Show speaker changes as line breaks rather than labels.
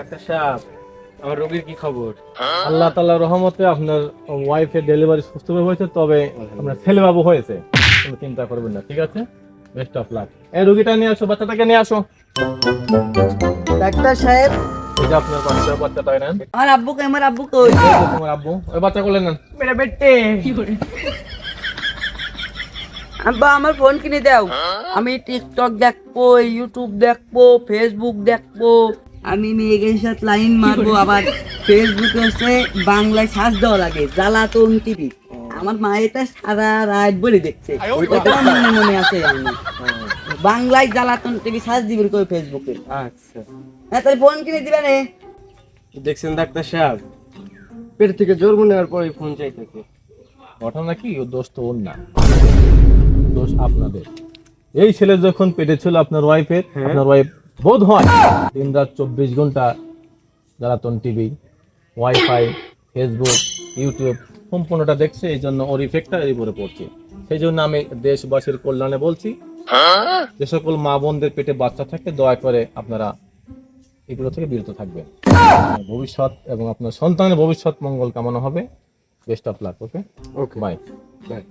Doctor সাহেব আমার রোগীর কি খবর?
আল্লাহ তাআলার রহমতে আপনার ওয়াইফের ডেলিভারি সুস্থভাবে হয়েছে তবে আপনার ছেলে বাবু হয়েছে চিন্তা করবেন না ঠিক আছে? বেস্ট অফ লাক এই রোগীটা নিয়ে আসো বাচ্চাটাকে নিয়ে আসো।
ডাক্তার সাহেব।
এই আপনার বাচ্চা বাচ্চাটা নেন।
আমার ওই
তোমার আব্বু ওই বাচ্চা করলেন নেন।
মেরা বেটে।
আব্বা আমার ফোন কিনে দাও। আমি টিকটক দেখব ইউটিউব দেখব ফেসবুক দেখব। আমি মেয়েদের সাথে লাইন মারবো আবার ফেসবুকে হচ্ছে বাংলায় সাজ দেওয়া লাগে জ্বালাতন টিভি। আমার মা এটা সারা রাত বলে দেখছে। ওইটা আমার মনে মনে আছে আমি বাংলায় জ্বালাতন টিভি সার্চ দিবেন কই ফেসবুকে
আচ্ছা।
হ্যাঁ তাহলে ফোন কিনে দিবেন এ।
দেখছেন ডাক্তার সাহেব? পেট থেকে জন্ম নেওয়ার পরে ফোন চাইতেছে।
ঘটনা কি? ও দোষ তো ওর না। দোষ আপনাদের। এই ছেলে যখন পেটে ছিল আপনার ওয়াইফের আপনার ওয়াইফ বোধ হয় দিন রাত চব্বিশ ঘণ্টা জ্বালাতন টিভি ওয়াইফাই ফেসবুক ইউটিউব সম্পূর্ণটা দেখছে এই জন্য ওর ইফেক্টটা এর উপরে পড়ছে। সেই জন্য আমি দেশবাসীর কল্যাণে বলছি যে সকল মা বোনদের পেটে বাচ্চা থাকে দয়া করে আপনারা এগুলো থেকে বিরত থাকবেন। ভবিষ্যৎ এবং আপনার সন্তানের ভবিষ্যৎ মঙ্গল কামনা হবে। Best of luck okay
okay
bye
bye